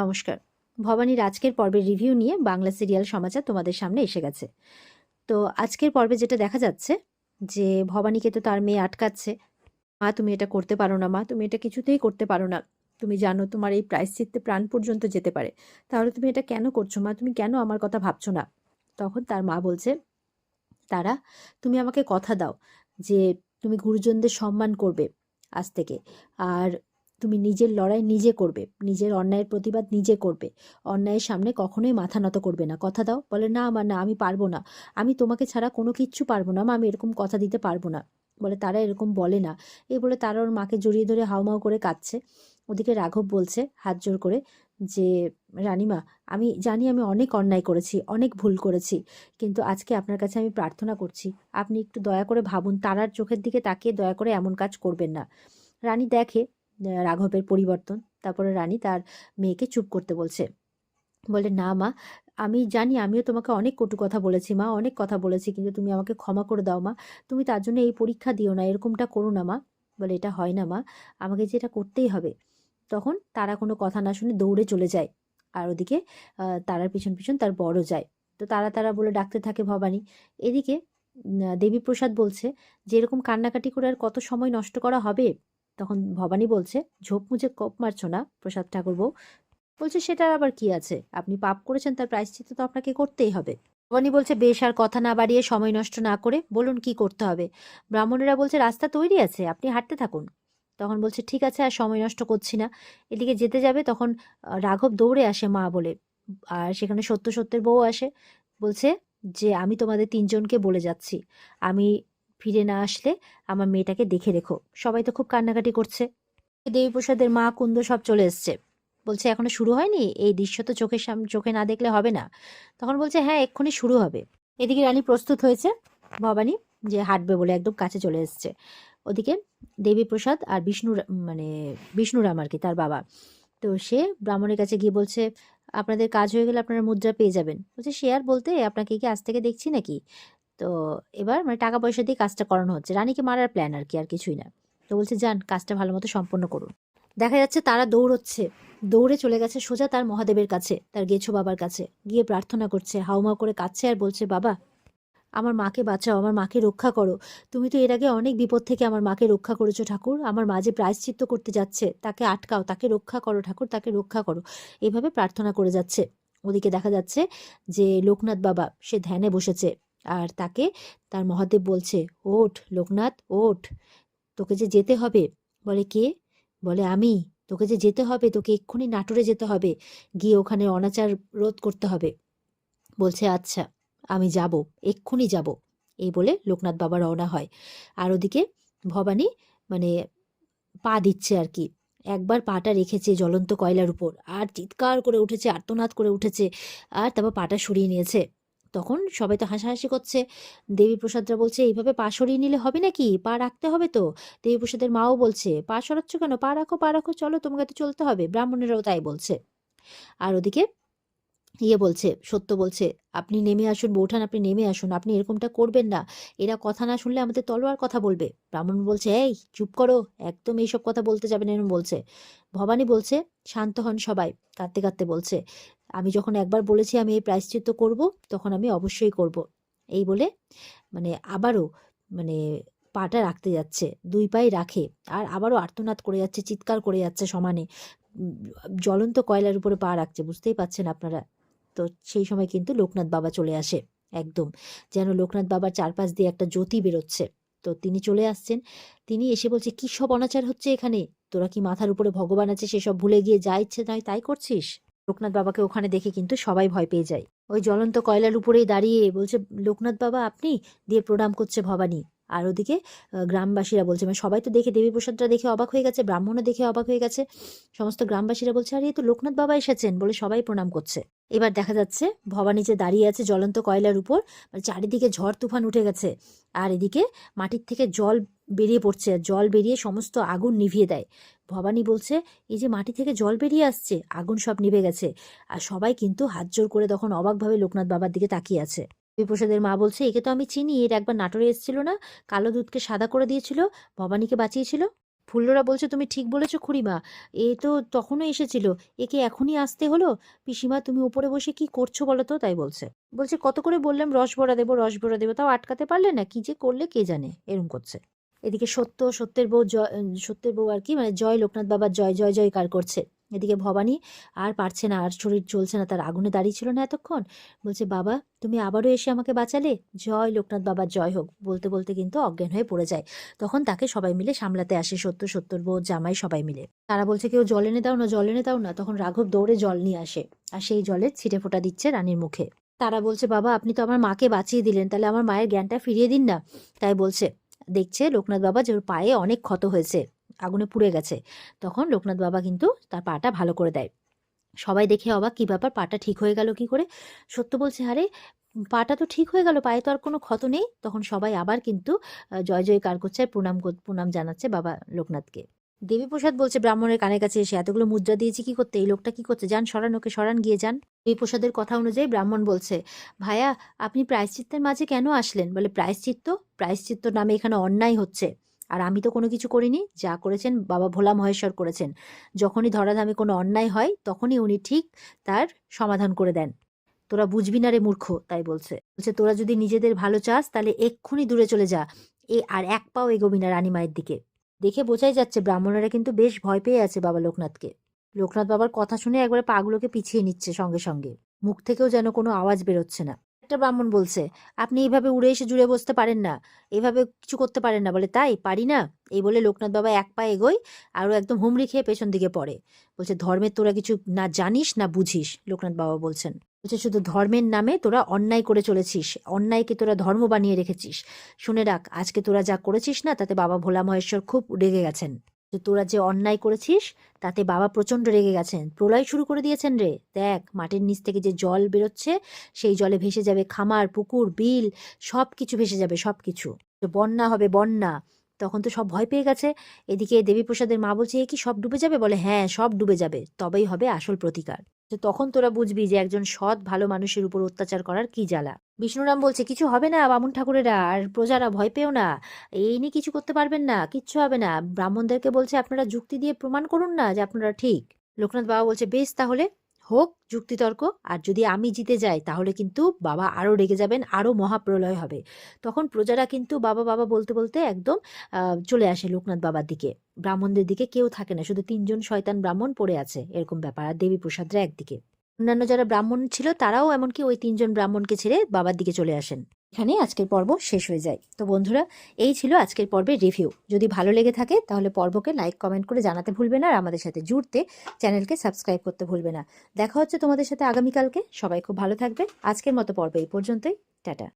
নমস্কার। ভবানীর আজকের পর্বের রিভিউ নিয়ে বাংলা সিরিয়াল সমাচার তোমাদের সামনে এসে গেছে। তো আজকের পর্বে যেটা দেখা যাচ্ছে যে ভবানীকে তো তার মেয়ে আটকাচ্ছে। মা, তুমি এটা করতে পারো না, মা, তুমি এটা কিছুতেই করতে পারো না। তুমি জানো তোমার এই প্রায়শ্চিত্তে প্রাণ পর্যন্ত যেতে পারে। তাহলে তুমি এটা কেন করছ, মা? তুমি কেন আমার কথা ভাবছ না? তখন তার মা বলছে, তারা, তুমি আমাকে কথা দাও যে তুমি গুরুজনদের সম্মান করবে আজ থেকে। আর তুমি নিজের লড়াই নিজে করবে, নিজের অন্যায়ের প্রতিবাদ নিজে করবে। অন্যায়ের সামনে কখনোই মাথা নত করবে না। কথা দাও, বলে, না, আমার না, আমি পারব না। আমি তোমাকে ছাড়া কোনো কিচ্ছু পারব না, আমি এরকম কথা দিতে পারব না। বলে, তারা এরকম বলে না। এ বলে তারা ওর মাকে জড়িয়ে ধরে হাউমাউ করে কাঁদছে। ওদিকে রাঘব বলছে, হাত জোর করে যে, রানিমা, আমি জানি আমি অনেক অন্যায় করেছি, অনেক ভুল করেছি, কিন্তু আজকে আপনার কাছে আমি প্রার্থনা করছি। আপনি একটু দয়া করে ভাবুন, তারার চোখের দিকে তাকিয়ে দয়া করে এমন কাজ করবেন না। রানী দেখে রাঘবের পরিবর্তন। তারপরে রানী তার মেয়েকে চুপ করতে বলছে। বলে, না মা, আমি জানি আমিও তোমাকে অনেক কটু কথা বলেছি মা, অনেক কথা বলেছি, কিন্তু তুমি আমাকে ক্ষমা করে দাও মা। তুমি তার জন্য এই পরীক্ষা দিও না, এরকমটা করো না মা। বলে, এটা হয় না মা, আমাকে যে এটা করতেই হবে। তখন তারা কোনো কথা না শুনে দৌড়ে চলে যায়। আর ওদিকে তারার পিছন পিছন তার বড় যায়। তো তারা তারা বলে, ডাকতে থাকে ভবানী। এদিকে দেবীপ্রসাদ বলছে যে এরকম কান্নাকাটি করে আর কত সময় নষ্ট করা হবে তখন ভবানী বলছে, ঝোপ মুজে কপ মারছো না, প্রসাদ ঠাকুর বউ? বলছে, সেটার আবার কি আছে? আপনি পাপ করেছেন, তার প্রায়শ্চিত্ত তো আপনাকে করতেই হবে। ভবানী বলছে, বেশ, আর কথা না বাড়িয়ে সময় নষ্ট না করে বলুন কি করতে হবে? ব্রাহ্মণেরা বলছে, রাস্তা তৈরি আছে, আপনি হাঁটতে থাকুন। তখন বলছে, ঠিক আছে, আর সময় নষ্ট করছি না। এদিকে যেতে যাবে, তখন রাঘব দৌড়ে আসে মা বলে, আর সেখানে সত্য সত্যের বউ আসে। বলছে, যে আমি তোমাদের তিনজনকে বলে যাচ্ছি। আমি ফিরে না আসলে আমার মেয়েটাকে দেখে রেখো। সবাই তো খুব কান্নাকাটি করছে। দেবীপ্রসাদের মা কুন্দ সব চলে এসছে। বলছে, এখনও শুরু হয়নি? এই দৃশ্য তো চোখের সামনে চোখে না দেখলে হবে না। তখন বলছে হ্যাঁ এক্ষুনি শুরু হবে। এদিকে রানী প্রস্তুত হয়েছে ভবানী যে হাঁটবে বলে একদম কাছে চলে এসছে। ওদিকে দেবীপ্রসাদ আর বিষ্ণু মানে বিষ্ণুরাম আর কি, তার বাবা। তো সে ব্রাহ্মণের কাছে গিয়ে বলছে, আপনাদের কাজ হয়ে গেলে আপনারা মুদ্রা পেয়ে যাবেন। বলছে, সে আর বলতে আপনাকে কি আজ থেকে দেখছি নাকি? তো এবার মানে টাকা পয়সা দিয়ে কাজটা করানো হচ্ছে। রানীকে মারার প্ল্যান আর কি, আর কিছুই না। তো বলছে, যান, কাজটা ভালো মতো সম্পন্ন করুন। দেখা যাচ্ছে তারা দৌড়চ্ছে। দৌড়ে চলে গেছে সোজা তার মহাদেবের কাছে, তার গেছো বাবার কাছে। গিয়ে প্রার্থনা করছে, হাউমাউ করে কাঁদছে আর বলছে, বাবা, আমার মাকে বাঁচাও, আমার মাকে রক্ষা করো। তুমি তো এর আগে অনেক বিপদ থেকে আমার মাকে রক্ষা করেছ ঠাকুর। আমার মা যে প্রায়শ্চিত্ত করতে যাচ্ছে, তাকে আটকাও, তাকে রক্ষা করো ঠাকুর, তাকে রক্ষা করো। এভাবে প্রার্থনা করে যাচ্ছে। ওদিকে দেখা যাচ্ছে যে লোকনাথ বাবা, সে ধ্যানে বসেছে। আর তাকে তার মহাদেব বলছে, ওঠ লোকনাথ, ওঠ। তোকে যে যেতে হবে। বলে, কে? বলে, আমি। তোকে যে যেতে হবে, তোকে এক্ষুনি নাটোরে যেতে হবে। গিয়ে ওখানে অনাচার রোধ করতে হবে। বলছে আচ্ছা আমি যাব, এক্ষুনি যাব। এই বলে লোকনাথ বাবা রওনা হয়। আর ওদিকে ভবানী মানে পা দিচ্ছে আর কি। একবার পাটা রেখেছে জ্বলন্ত কয়লার উপর, আর চিৎকার করে উঠেছে, আর্তনাদ করে উঠেছে, আর তারপর পাটা সরিয়ে নিয়েছে। তখন সবাই তো হাসাহাসি করছে। দেবীপ্রসাদরা বলছে, এইভাবে পা সরিয়ে নিলে হবে নাকি? পা রাখতে হবে তো? দেবীপ্রসাদের মাও বলছে, পা সরাচ্ছ কেন? পা রাখো পা রাখো, চলো তোমাকে তো চলতে হবে। ব্রাহ্মণেরাও তাই বলছে। আর ওদিকে ইয়ে বলছে, সত্য বলছে, আপনি নেমে আসুন, বৌঠান, আপনি নেমে আসুন, আপনি এরকমটা করবেন না। এরা কথা না শুনলে আমাদের তলোয়ার কথা বলবে। ব্রাহ্মণ বলছে, এই, চুপ করো, একদম এইসব কথা বলতে যাবেন এরকম বলছে। ভবানী বলছে, শান্ত হন সবাই, কাঁদতে কাঁদতে বলছে। আমি যখন একবার বলেছি আমি এই প্রায়শ্চিত্ত করব, তখন আমি অবশ্যই করব। এই বলে মানে আবারও মানে পাটা রাখতে যাচ্ছে, দুই পায়ে রাখে আর আবারও আর্তনাদ করে যাচ্ছে, চিৎকার করে যাচ্ছে সমানে। জ্বলন্ত কয়লার উপরে পা রাখছে, বুঝতেই পাচ্ছেন আপনারা। তো সেই সময় কিন্তু লোকনাথ বাবা চলে আসে, একদম। যেন লোকনাথ বাবার চারপাশ দিয়ে একটা জ্যোতি বেরোচ্ছে। তো তিনি চলে আসছেন, তিনি এসে বলছে, কি সব অনাচার হচ্ছে এখানে? তোরা কি মাথার উপরে ভগবান আছে সেসব ভুলে গিয়ে যা ইচ্ছে নয় তাই করছিস? লোকনাথ বাবাকে ওখানে দেখে কিন্তু সবাই ভয় পেয়ে যায়। ওই জ্বলন্ত কয়লার উপরেই দাঁড়িয়ে বলছে, লোকনাথ বাবা, আপনি? দিয়ে প্রণাম করছে ভবানী। আর ওদিকে গ্রামবাসীরা বলছে মানে সবাই তো দেখে দেবীপ্রসাদরা দেখে অবাক হয়ে গেছে, ব্রাহ্মণও দেখে অবাক হয়ে গেছে। সমস্ত গ্রামবাসীরা বলছে, আরে তো লোকনাথ বাবা এসেছেন, বলে সবাই প্রণাম করছে। এবার দেখা যাচ্ছে, ভবানী যে দাঁড়িয়ে আছে জ্বলন্ত কয়লার উপর মানে চারিদিকে ঝড় তুফান উঠে গেছে। আর এদিকে মাটির থেকে জল বেরিয়ে পড়ছে জল বেরিয়ে সমস্ত আগুন নিভিয়ে দেয়। ভবানী বলছে, এই যে মাটি থেকে জল বেরিয়ে আসছে, আগুন সব নিভে গেছে। আর সবাই কিন্তু হাত জোর করে তখন অবাকভাবে লোকনাথ বাবার দিকে তাকিয়ে আছে। বিপ্রসাদের মা বলছে, একে তো আমি চিনি, এর একবার নাটোরে এসেছিল না, কালো দুধকে সাদা করে দিয়েছিল, ভবানীকে বাঁচিয়েছিল। ফুল্লরা বলছে, তুমি ঠিক বলেছ খুড়িমা, এ তো তখনও এসেছিল, একে এখনই আসতে হলো? পিসিমা, তুমি উপরে বসে কি করছ বলো তো? তাই বলছে। বলছে, কত করে বললাম, রস ভরা দেবো, রস ভরা দেবো, তাও আটকাতে পারলে না, কি যে করলে কে জানে? এরম করছে। এদিকে সত্য, সত্যের বউ জয় সত্যের বউ আর কি মানে জয় লোকনাথ বাবার জয় জয় জয় কার করছে। এদিকে ভবানী আর পারছে না, আর শরীর চলছে না, তার আগুনে দাঁড়িয়ে ছিল না এতক্ষণ। বলছে, বাবা, তুমি আবারও এসে আমাকে বাঁচালে? জয় লোকনাথ বাবার জয় হোক। বলতে বলতে কিন্তু অজ্ঞান হয়ে পড়ে যায়। তখন তাকে সবাই মিলে সামলাতে আসে, সত্য সত্তর বউ, জামাই সবাই মিলে। তারা বলছে, কেউ জল এনে দাও না, জল এনে দাও না। তখন রাঘব দৌড়ে জল নিয়ে আসে, আর সেই জলের ছিটে ফোঁটা দিচ্ছে রানীর মুখে। তারা বলছে, বাবা, আপনি তো আমার মাকে বাঁচিয়ে দিলেন, তাহলে আমার মায়ের জ্ঞানটা ফিরিয়ে দিন না? তাই বলছে দেখছে লোকনাথ বাবা যে পায়ে অনেক ক্ষত হয়েছে, আগুনে পুড়ে গেছে। তখন লোকনাথ বাবা কিন্তু তার পাটা ভালো করে দেয়। সবাই দেখে অবাক, কি ব্যাপার, পাটা ঠিক হয়ে গেল কি করে? সত্য বলছে, আরে, পাটা তো ঠিক হয়ে গেল, পায়ে তো আর কোনো ক্ষত নেই? তখন সবাই আবার কিন্তু জয় জয় কার করছে, প্রণাম প্রণাম জানাচ্ছে বাবা লোকনাথকে। দেবীপ্রসাদ বলছে, ব্রাহ্মণের কানে কাছে এসে এতগুলো মুদ্রা দিয়েছি, কি করতে? এই লোকটা কি করতে যান, সরান ওকে, সরান, গিয়ে যান। দেবীপ্রসাদের কথা অনুযায়ী ব্রাহ্মণ বলছে, ভাইয়া, আপনি প্রায়শ্চিত্তের মাঝে কেন আসলেন? বলে, প্রায়শ্চিত্ত? প্রায়শ্চিত্ত নামে এখানে অন্যায় হচ্ছে। আর আমি তো কোনো কিছু করিনি, যা করেছেন বাবা ভোলা মহেশ্বর করেছেন। যখনই ধরাধামে কোনো অন্যায় হয়, তখনই উনি ঠিক তার সমাধান করে দেন। তোরা বুঝবি না রে মূর্খ, তাই বলছে। বলছে, তোরা যদি নিজেদের ভালো চাস, তাহলে এক্ষুনি দূরে চলে যা। এ, আর এক পাও এগোবি না রানীমায়ের দিকে। দেখে বোঝাই যাচ্ছে ব্রাহ্মণেরা কিন্তু বেশ ভয় পেয়ে আছে বাবা লোকনাথকে। লোকনাথ বাবার কথা শুনে একবারে পাগুলোকে পিছিয়ে নিচ্ছে সঙ্গে সঙ্গে। মুখ থেকেও যেন কোনো আওয়াজ বেরোচ্ছে না। একটা ব্রাহ্মণ বলছে, আপনি এইভাবে উড়ে এসে জুড়ে বসতে পারেন না এইভাবে কিছু করতে পারেন না। বলে, তাই? পারি না? এই বলে লোকনাথ বাবা এক পা এগোয়, আরও একদম হুমড়ি খেয়ে পেছন দিকে পড়ে। বলছে, ধর্মের তোরা কিছু না জানিস না বুঝিস? লোকনাথ বাবা বলছেন। বলছে, শুধু ধর্মের নামে তোরা অন্যায় করে চলেছিস, অন্যায়কে তোরা ধর্ম বানিয়ে রেখেছিস। শুনে রাখ, আজকে তোরা যা করেছিস না, তাতে বাবা ভোলা মহেশ্বর খুব রেগে গেছেন। যে তোরা যে অন্যায় করেছিস, তাতে বাবা প্রচণ্ড রেগে গেছেন। প্রলয় শুরু করে দিয়েছেন রে। দেখ, মাটির নিচ থেকে যে জল বেরোচ্ছে, সেই জলে ভেসে যাবে খামার, পুকুর, বিল সব কিছু ভেসে যাবে সব কিছু বন্যা হবে বন্যা। তখন তো সব ভয় পেয়ে গেছে। এদিকে দেবীপ্রসাদের মা বলছে কি সব ডুবে যাবে? বলে হ্যাঁ সব ডুবে যাবে। তবেই হবে আসল প্রতিকার। তো তখন তোরা বুঝবি যে একজন সৎ, ভালো মানুষের উপর অত্যাচার করার কি জ্বালা। বিষ্ণুরাম বলছে, কিছু হবে না বামুন ঠাকুরেরা, আর প্রজারা ভয় পেও না। এই নিয়ে কিছু করতে পারবেন না, কিচ্ছু হবে না। ব্রাহ্মণদেরকে বলছে, আপনারা যুক্তি দিয়ে প্রমাণ করুন না যে আপনারা ঠিক। লোকনাথ বাবা বলছে, বেশ তাহলে। হোক, যুক্তিতর্ক। আর যদি আমি জিতে যাই, তাহলে কিন্তু বাবা আরও রেগে যাবেন আরও মহাপ্রলয় হবে। তখন প্রজারা কিন্তু বাবা বাবা বলতে বলতে একদম চলে আসে লোকনাথ বাবার দিকে। ব্রাহ্মণদের দিকে কেউ থাকে না, শুধু তিনজন শয়তান ব্রাহ্মণ পড়ে আছে, এরকম ব্যাপার। আর দেবী প্রসাদরা একদিকে। অন্যান্য যারা ব্রাহ্মণ ছিল, তারাও এমনকি ওই তিনজন ব্রাহ্মণকে ছেড়ে বাবার দিকে চলে আসেন। এখানে আজকের পর্ব শেষ হয়ে যায়। তো বন্ধুরা, এই ছিল আজকের পর্বের রিভিউ যদি ভালো লেগে থাকে, তাহলে পর্বকে লাইক কমেন্ট করে জানাতে ভুলবে না আর আমাদের সাথে জুড়তে চ্যানেলকে সাবস্ক্রাইব করতে ভুলবে না। দেখা হচ্ছে তোমাদের সাথে আগামীকালকে। সবাই খুব ভালো থাকবে। আজকের মতো পর্ব এই পর্যন্তই। টাটা।